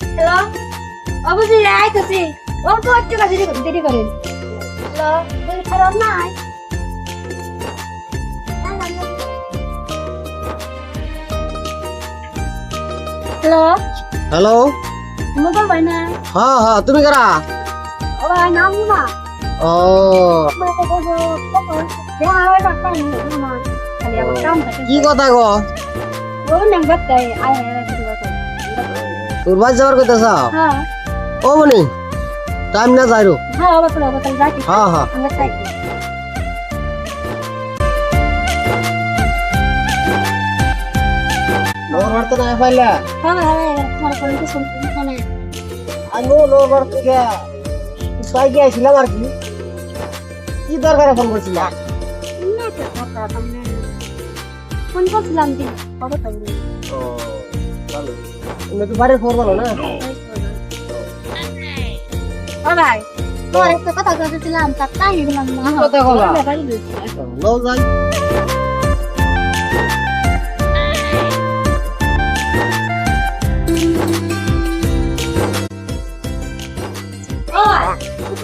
Hello অবশ্যই আইতেছি অল্প একটু কাজে দেরি করেন হ্যালো তুমি খারাপ নাই হ্যালো হ্যালো মোবাইল ভাই না হ্যাঁ হ্যাঁ তুমি কারা? ও ভাই নাম না ও কি কথা গো তোর বাড়ি যাবার কথা চাও? ও মনি টাইম না যাইরো। হ্যাঁ হ্যাঁ লোর বাড়তে না পাইলা? আমি লোর বাড় থেকে। পাই গিয়েছিলাম আর কি? কি দরকারে ফোন করছিলাম ফোন করছিলাম দিন খবর পাইনি ও ভালো। তুমি তো বাড়ির খবর বলো না। ও। ভাই তোর একটা কথা বলছিলাম তার টাইম দিলাম না। কথা বলা? লও যাই।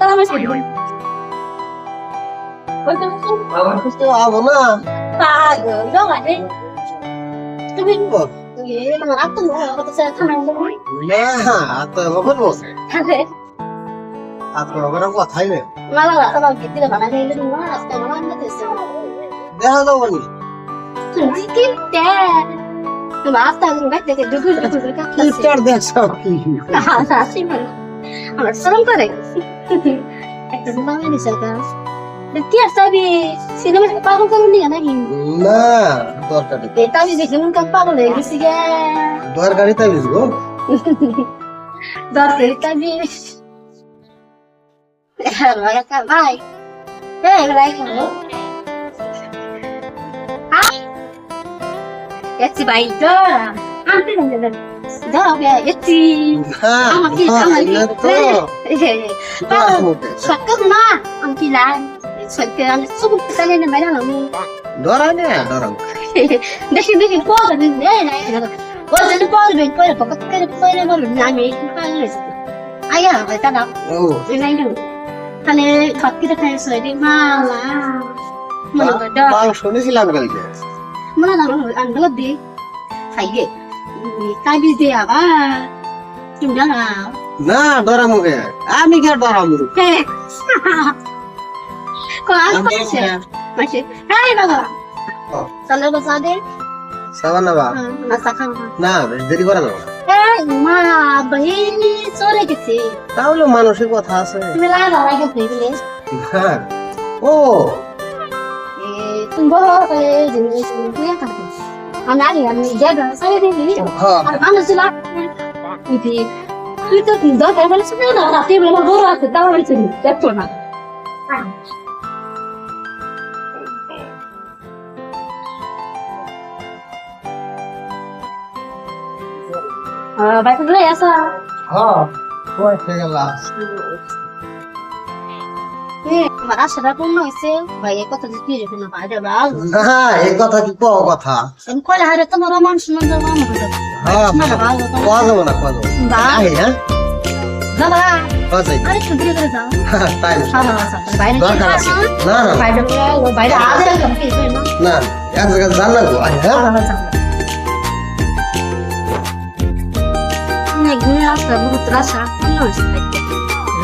tao mới sử dụng Ôi, tôi không তো আবো না Nghĩ mà áp từng người có sẽ thằng này luôn না তো কখন বসে Thằng thế আর তো আমার কথাই নেই দেখা যাব নি thằng gì kia tè nhưng mà áp tao dùng cách để cái đứa đứa đứa các thứ কিপটার দেখছ কি à là gì mà আমার সরম করে বাঙালি দিছে কা দেখি আসবি সিনেমা পাগল করে নিয়ে নাকি না দরকার হয়ে গেছি গে দরকারি তাবি ভাই এই ভাই এসি ভাই আনতে গেলে দরা বে এসি আমার কি আমার কি সকাল না আমি কি লাই সকাল আমি সব তালে না বাইরে না ডরা নে ডরা দেখি দেখি পড়ে দিন এই নাই ও যেন পড়বে পড়ে পকেট করে পড়ে বলবে না আমি একটু পাইলে আয়া এটা না ও Ini itu. Kali kaki kita kayak seledi malah. Mana ada? মাং শুনেছিলাম কালকে Mana ada anda lebih? Kayak tadi dia apa? Cuma না ডরা মুখে আমি কে ডরা মুখ Eh. Kok apa sih? Masih. Hai bapak. Salah bahasa deh. Shabana বা Masakan. না দেরি করা না। Eh, ma bahini sore gitu. তাহলে মানুষের কথা আছে lagi sih, হ্যাঁ ও Boy, jadi itu yang kami. Anak yang jaga saya ini. Arman sudah itu itu tidak kalau sebenarnya nanti belum borak kita harus ini. Jatuh nak. Baik dulu ya, Sa. Ha, boleh tinggal. Nih, mana sudah pun mau sih. Baik kok tadi dia pun ada bang. এই কথা কি কও কথা Em kau lah ada teman roman senang sama হ্যাঁ Mana যাব না কোয়া যাব Bang. হ্যাঁ. কোয়া যাই Ada kediri kediri sama. তাই sama. দরকার আছে না না বাইরে বাইরে আদে না না এক জায়গায় জান লাগবো আহি হ্যাঁ অনেক দিন আসতে বহুত রাসা নষ্ট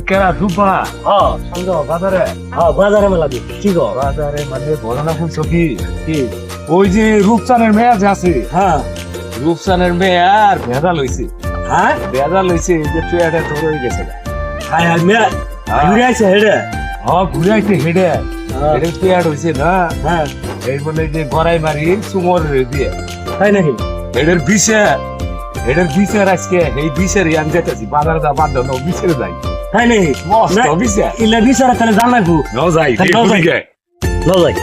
কেনা হ্যাঁ বাজারে হ্যাঁ বাজারে মেলা দি কি গো বাজারে মানে ঘটনা শুনছো কি কি ওই যে রূপচানের মেয়ে যে আছে হ্যাঁ রূপচানের মেয়ে আর ভেজা লইছে হ্যাঁ ভেজা লইছে যে ধরে হয়ে গেছে হাই হাই মেয়ে হ্যাঁ। ঘুরে আইছে হেডে হ্যাঁ ঘুরে আইছে হেডে হেডে ট্রেয়ার হইছে না হ্যাঁ এই বলে যে গড়াই মারি সুমর দিয়ে তাই নাকি হেডের বিষে হেডের বিষের আজকে এই বিষের আমি যেতেছি বাজারে যা বাদ দাও বিষের যাই। তাই নাকি মস্ত বিষে ইলা বিচারা তাহলে জান লাগবো। ন যাই ন যাই। ন যাই।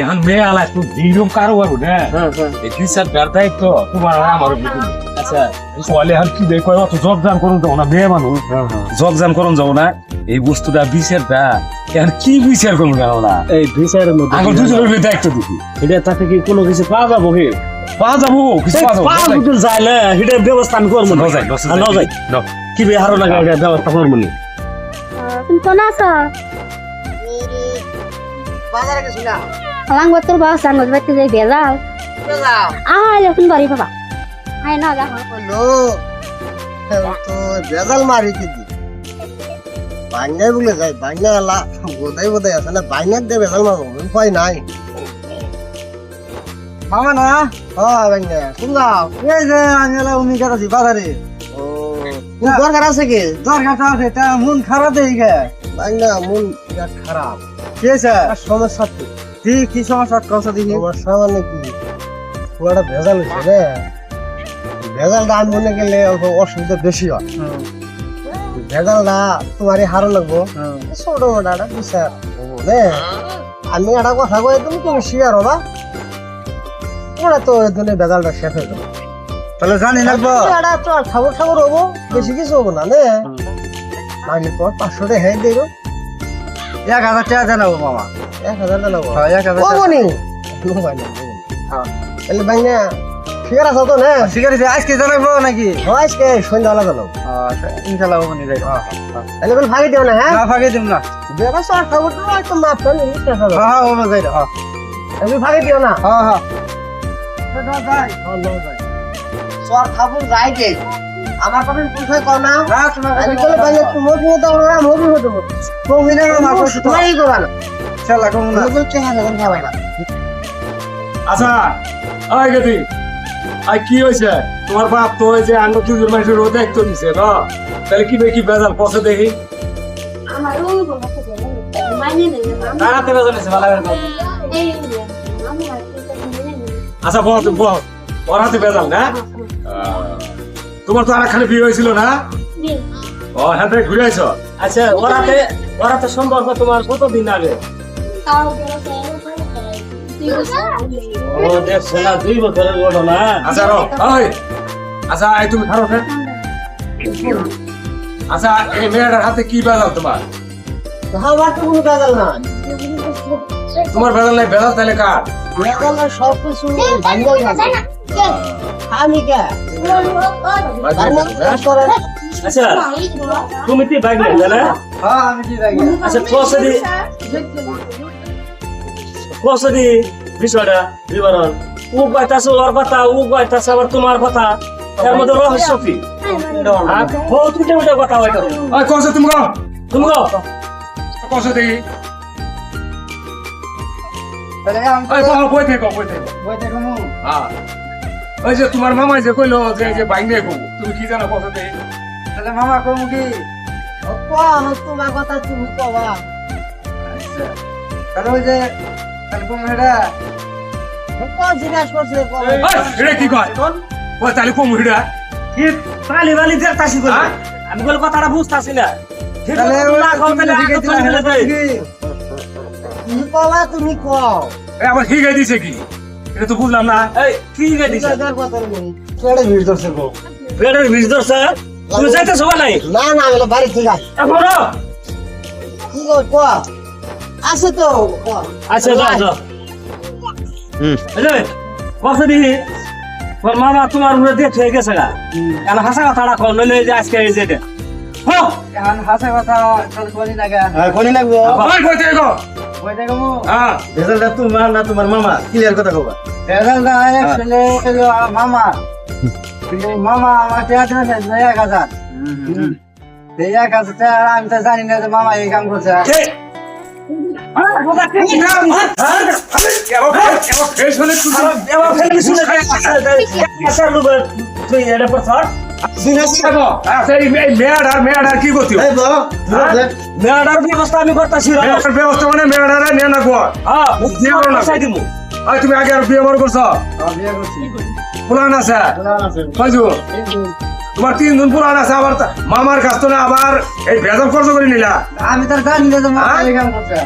এখন মেয়ে আলা তুই দিনম কারও বাবু না। হ্যাঁ হ্যাঁ। এই টিচার বেড়াই তো তোমার আমার আচ্ছা। আর কি দেখো অত করুন যাব না মেয়ে মানুষ। হ্যাঁ হ্যাঁ। জব করুন যাব না। এই বস্তুটা বিচার দা এখন কি বিচার করুন কেন না? এই বিচারের মধ্যে আগে দুজনের দায়িত্ব দিবি। এটা তাতে কি কোনো কিছু পাওয়া যাব কি? পাওয়া যাব কিছু পাওয়া যাব পাওয়া যায় না এটা ব্যবস্থা আমি করব ন না যাই। ন। যাই কি বে হারো লাগা এটা ব্যবস্থা করব না তুমি কোন আছো বাজারে গেছি না যাই বেজাল আয় এখন বাড়ি বাবা না দেখো হলো। তো বেজাল মারি কিন্তু বাংলায় বলে যাই বাংলা আলা বোধাই বোধাই আছে না বাংলার বেজাল মারবো উপায় নাই। মামা না? হ্যাঁ বাংলা শুনলা? এই যে আমি এলা উনি কাছে বাজারে। দরকার আছে কি? দরকার আছে তা মন খারাপ হয়ে গে। বাংলা মন খারাপ। কি আছে সমস্যা কি? কি সমস্যা? কথা দিবি সমস্যা মানে কি? পুরাটা ভেজাল হয়েছে রে। ভেজালটা আমি মনে গেলে অসুবিধা বেশি হয়। ভেজালটা তোমারই হারো লাগবো। ছোট একটা বিচার রে আমি একটা কথা কই তুমি তুমি শিয়ার হবা? ওরা তো এদিনে ভেজালটা শেষ হয়ে যাবে। তাহলে জানি লাগবো একটা তো ঠাকুর ঠাকুর হব বেশি কিছু হব না নে। আমি তো পাঁচশো টাকা হেঁ দেবো। এক হাজার টাকা জানাব মামা। এক হাজার জানাব এক হাজার কমনি তাহলে ভাই না। ঠিক আছে তো না। ঠিক আছে আজকে জানাব নাকি? আজকে সন্ধ্যাবেলা জানাব ইনশাল্লাহ হবনি যাই তাহলে বল ভাগে দিও না হ্যাঁ না ভাগে দিও না। বেলা সর খাব তো একটু মাপ করে নিস না হ্যাঁ হ্যাঁ হব যাই হ্যাঁ তুমি ভাগে দিও না? হ্যাঁ হ্যাঁ সর খাব যাই। গে। আমার কথা পুষে কর না। আমি বলে ভাই একটু মোবি হতে না মোবি হতে হবে না মাপ করে তোমারই করবা না। চল কম না। বল চেহারা দেখেন খাবার না। আচ্ছা আয় কি হয়েছে? তোমার বাপ তো যে আঙ্গ দুজন মানুষের ও দায়িত্ব দিছে না তাহলে কি দেখি বেজাল পথে দেখি? আমার তাড়াতে বেজাল ভালো কি আচ্ছা ওর হাতে বেজাল না? তোমার তো আর খালি বিয়ে হয়েছিল না? ও হ্যাঁ ঘুরে আচ্ছা ওরাতে ওরাতে সম্পর্ক তোমার কতদিন আগে? তাও ও দেখছ না দুই বছরের আচ্ছা রো। ওই আচ্ছা এই তুমি না আচ্ছা এই মেয়েটার হাতে কি বেজাল তোমার? আমার তো কোনো কাজাল না তোমার বেজাল নাই বেজাল তাহলে কার? বেজাল না সব কিছু ভাঙ্গল না আমি কে? আচ্ছা তুমি কি না হ্যাঁ আমি আচ্ছা কসদি বিষয়টা বিবরণ। ও কয়তাছে ওর কথা ও কয়তাছে আবার তোমার কথা। এর মধ্যে রহস্য কি? বহুত উল্টা উল্টা কথা হয় কসে তুমি গো। তুমি গো। কসে দেখি। ওই হ্যাঁ। যে তোমার মামাই যে কইলো যে যে বাইঙ্গে গো তুমি কি জানো কসে দেখি? মামা কমু কি? তোমার কথা তুমি কবা? তাহলে ওই যে কি কয়? ওই তাহলে কম হিড়া। কি তালি বালি দিয়ে তাসি করে? আমি বলে কথাটা বুঝতাছি না। তাহলে না কও তাহলে আগে তো মিলে যাই তুমি কওয়া তুমি কও। আবার ঠিক হয়ে দিছে কি? এটা তো বুঝলাম না। এই কি গে দিছ? কেড়ে ভিড় ধরছে গো? ভিড় ধরছে? তুমি যাইতে সবা নাই? না না বাড়ি ঠিক আছে এখন আছে তো। আচ্ছা দিহি তোর মামা তোমার উপরে দিয়ে থয়ে গেছে গা। কেন হাসা কথাটা কম নইলে এই যে আজকে এই যে হো! এখন হাসে কথা চল করি না গা। হ্যাঁ কোনি লাগবো ওই কইতে গো? ওই দেখো মু হ্যাঁ। রেজাল্টটা তোমার না তোমার মামা? ক্লিয়ার কথা কবা। রেজাল্ট আসলে হলো মামা। মামা আমার টেয়া দিয়েছে এক হাজার। এক হাজার আমি তো জানি না যে মামা এই কাম করছে। ব্যবস্থা আমি করতেছি ব্যবস্থা মানে মেয়েটারে নিয়ে না হ্যাঁ, তুমি আগে আর বিয়ে করছ? বিয়ে করছি। পুরান আছে? কয়জন? তোমার তিন দিন পুরান আছে আবার মামার কাছ তো না আবার এই বেজাল খরচ করে নিলা। আমি তো জানি না যে মামা এই কাম করছে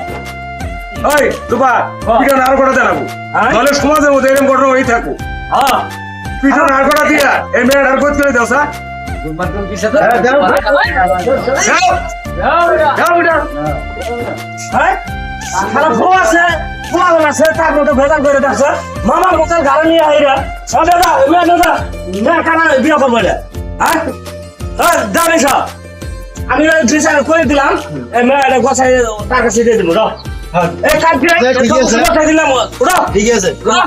ওই তুবা পিঠা আর কটা দেনাবো তাহলে সমাজের মধ্যে এরকম ঘটনা হয়ে থাকো। পিঠা আর কটা দিয়া? এই মেয়ের আর করে দাও স্যার হ্যাঁ হ্যাঁ? তার মামার মতন গাড়ি নিয়ে আইরা সাদা দা মেয়ে দাদা মেয়ে কানা বিয়ে করব হ্যাঁ হ্যাঁ জানিস আমি ডিসাইড করে দিলাম মেয়েটা গোছাই তার কাছে দিয়ে দিব আচ্ছা, ঠিক আছে। হ্যাঁ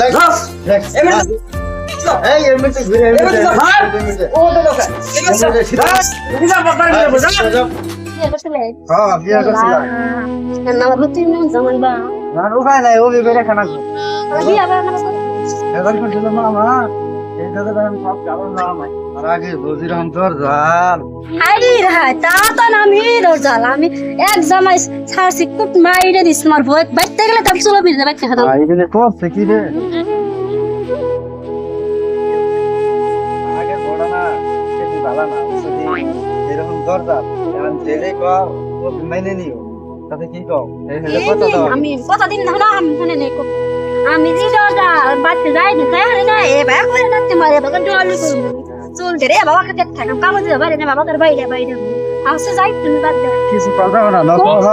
টাকা হ্যাঁ হ্যাঁ ঘুরে তো উপায় নাই ও বিয়ে খানা মামা দাদা আমি সব কারণ না আমার আগে তা তো না আমি রোজাল আমি এক জামাই ছাড়ছি কুট মাইরে দিস মার ভয় বাইতে গেলে তাম চলো বিরতে বাইতে খাতাম আই দিলে করছে রে? ভালো না যদি এরকম দরজা এখন জেলে কর মেনে নিও। তাতে কি কও? আমি কতদিন ধরে আমি শুনে নেই। আমি যে রোজা বাচ্চা যাই না তাই না এ করে মারে জল বাবা কাছে থাকা কাম দিয়ে বাইরে বাবা তার বাইরে বাইরে। আসে যাই তুমি বাদ দে কিছু কথা না বাবা বাবা